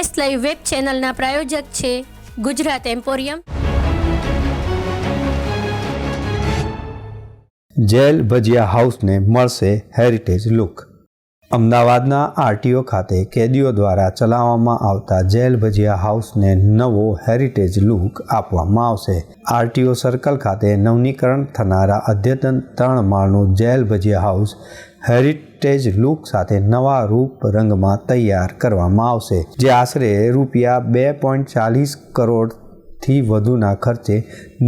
S live web ચેનલના પ્રાયોજક છે ગુજરાત એમ્પોરિયમ. જેલ ભજીયા હાઉસને મળશે હેરિટેજ લુક. અમદાવાદના આરટીઓ ખાતે કેદીઓ દ્વારા ચલાવવામાં આવતા જેલ ભજીયા હાઉસને નવો હેરિટેજ લુક આપવામાં આવશે. આરટીઓ સર્કલ ખાતે નવનીકરણ થનારા અદ્યતન ત્રણ માળનું jail bhajiya house heritage look સાથે નવા રૂપ રંગમાં તૈયાર કરવામાં આવશે, જે આશરે રૂપિયા બે પોઈન્ટ ચાલીસ કરોડથી વધુના ખર્ચે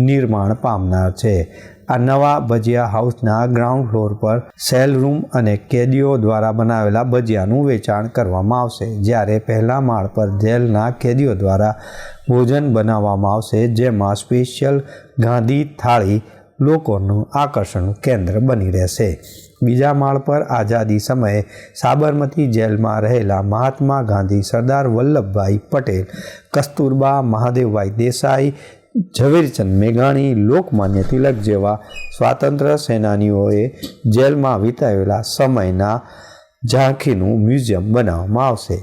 નિર્માણ પામનાર છે. આ નવા ભજીયા હાઉસના ગ્રાઉન્ડ ફ્લોર પર સેલ રૂમ અને કેદીઓ દ્વારા બનાવેલા ભજીયાનું વેચાણ કરવામાં આવશે. જ્યારે પહેલા માળ પર જેલના કેદીઓ દ્વારા ભોજન બનાવવામાં આવશે, જેમાં સ્પેશિયલ ગાંધી થાળી લોકોનું આકર્ષણનું કેન્દ્ર બની રહેશે. બીજા માળ પર આઝાદી સમયે સાબરમતી જેલમાં રહેલા મહાત્મા ગાંધી સરદાર વલ્લભભાઈ પટેલ, કસ્તુરબા મહાદેવભાઈ દેસાઈ ઝવેરચંદ મેઘાણી લોકમાન્ય તિલક જેવા સ્વાતંત્ર્ય સેનાનીઓએ જેલમાં વિતાવેલા સમયના ઝાંખીનું મ્યુઝિયમ બનાવવામાં આવશે.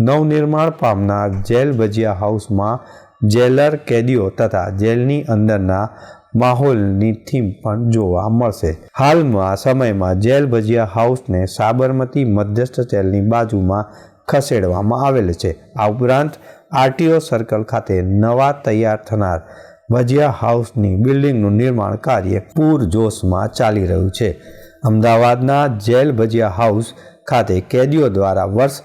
નવનિર્માણ પામનાર જેલ ભજીયા હાઉસમાં જેલર કેદીઓ તથા જેલની અંદરના માહોલની થીમ પણ જોવા મળશે. હાલમાં સમયમાં જેલ ભજીયા હાઉસને સાબરમતી મધ્યસ્થ જેલની બાજુમાં ખસેડવામાં આવેલ છે. આ ઉપરાંત આરટીઓ સર્કલ ખાતે નવા તૈયાર થનાર ભજીયા હાઉસની બિલ્ડિંગનું નિર્માણ કાર્ય પૂરજોશમાં ચાલી રહ્યું છે. અમદાવાદના જેલ ભજીયા હાઉસ ખાતે કેદીઓ દ્વારા વર્ષ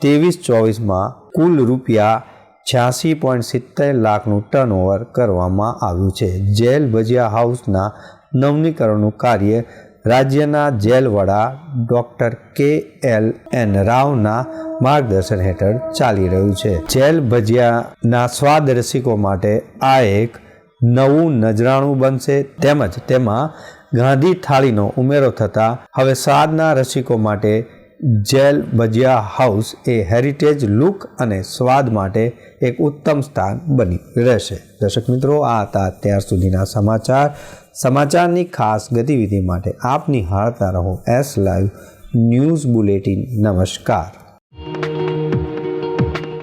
ત્રેવીસ ચોવીસમાં કુલ રૂપિયા છ્યાસી પોઈન્ટ સિત્તેર લાખનું ટર્નઓવર કરવામાં આવ્યું છે. જેલ ભજીયા હાઉસના નવનીકરણનું કાર્ય રાજ્યના જેલ વડા ડૉક્ટર કે એલ એન રાવના માર્ગદર્શન હેઠળ ચાલી રહ્યું છે. જેલ ભજીયાના સ્વાદ રસિકો માટે આ એક નવું નજરાણું બનશે. તેમજ તેમાં ગાંધી થાળીનો ઉમેરો થતાં હવે સ્વાદના રસિકો માટે જેલ ભજીયા હાઉસ એ હેરિટેજ લુક અને સ્વાદ માટે એક ઉત્તમ સ્થાન બની રહેશે. દર્શક મિત્રો, આ હતા અત્યાર સુધીના સમાચાર. સમાચારની ખાસ ગતિવિધિ માટે આપ નિહાળતા રહો એસ લાઈવ ન્યૂઝ બુલેટિન નમસ્કાર.